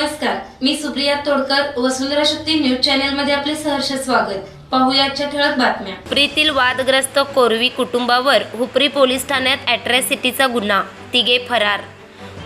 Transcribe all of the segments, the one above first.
नमस्कार मी सुप्रिया तोडकर वसुंधरा शक्ती न्यूज चॅनलमध्ये आपले सहर्ष स्वागत. पाहुयाच्या ठळक बातम्या. प्रीतील वादग्रस्त कोरवी कुटुंबावर हुपरी पोलीस ठाण्यात अॅट्रॅसिटीचा गुन्हा तिघे फरार.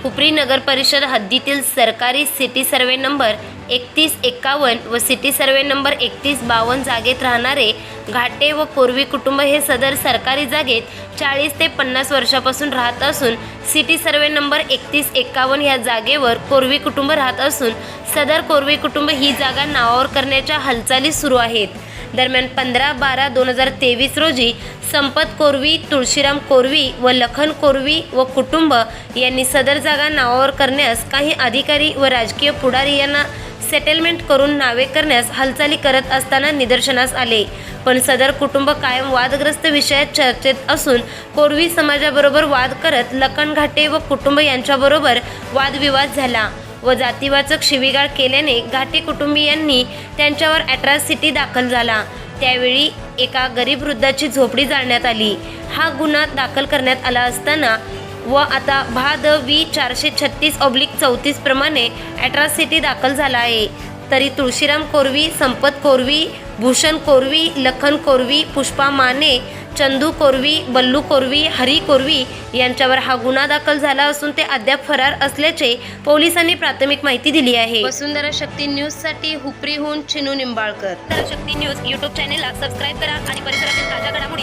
हुपरी नगर परिषद हद्दीतील सरकारी सिटी सर्वे नंबर एकतीस एक्कावन्न व सिटी सर्वे नंबर एकतीस बावन्न जागेत राहणारे घाटे व कोरवी कुटुंब हे सदर सरकारी जागेत चाळीस ते पन्नास वर्षापासून राहत असून सिटी सर्वे नंबर एकतीस एक्कावन्न या जागेवर कोरवी कुटुंब राहत असून सदर कोरवी कुटुंब ही जागा नावावर करण्याच्या हालचाली सुरू आहेत. दरम्यान पंधरा बारा दोन हजार तेवीस रोजी संपत कोरवी तुळशीराम कोरवी व लखन कोरवी व कुटुंब यांनी सदर जागा नावावर करण्यास काही अधिकारी व राजकीय पुढारी यांना सेटलमेंट करून नावे करण्यास हालचाली करत असताना निदर्शनास आले. पण सदर कुटुंब कायम वादग्रस्त विषयात चर्चेत असून कोरवी समाजाबरोबर वाद करत लखन घाटे व कुटुंब यांच्याबरोबर वादविवाद झाला व जातीवाचक शिवीगाळ केल्याने घाटे कुटुंबियांनी त्यांच्यावर अॅट्रॉसिटी दाखल झाला. त्यावेळी एका गरीब वृद्धाची झोपडी जाळण्यात आली. हा गुन्हा दाखल करण्यात आला असताना व आता भा द वी चारशे छत्तीस ऑब्लिक चौतीस प्रमाणे अॅट्रॉसिटी दाखल झाला आहे. तरी तुळशीराम कोरवी संपत कोरवी भूषण कोरवी लखन कोरवी पुष्पा माने चंदू कोरवी बल्लू कोरवी हरी कोरवी यांच्यावर हा गुन्हा दाखल झाला असून ते अद्याप फरार असल्याचे पोलिसांनी प्राथमिक माहिती दिली आहे. वसुंधरा शक्ती न्यूजसाठी हुपरीहून चिनू निंबाळकर. शक्ती न्यूज युट्यूब चॅनेलला सबस्क्राईब करा आणि परिसरातील ताज्या घडामोडी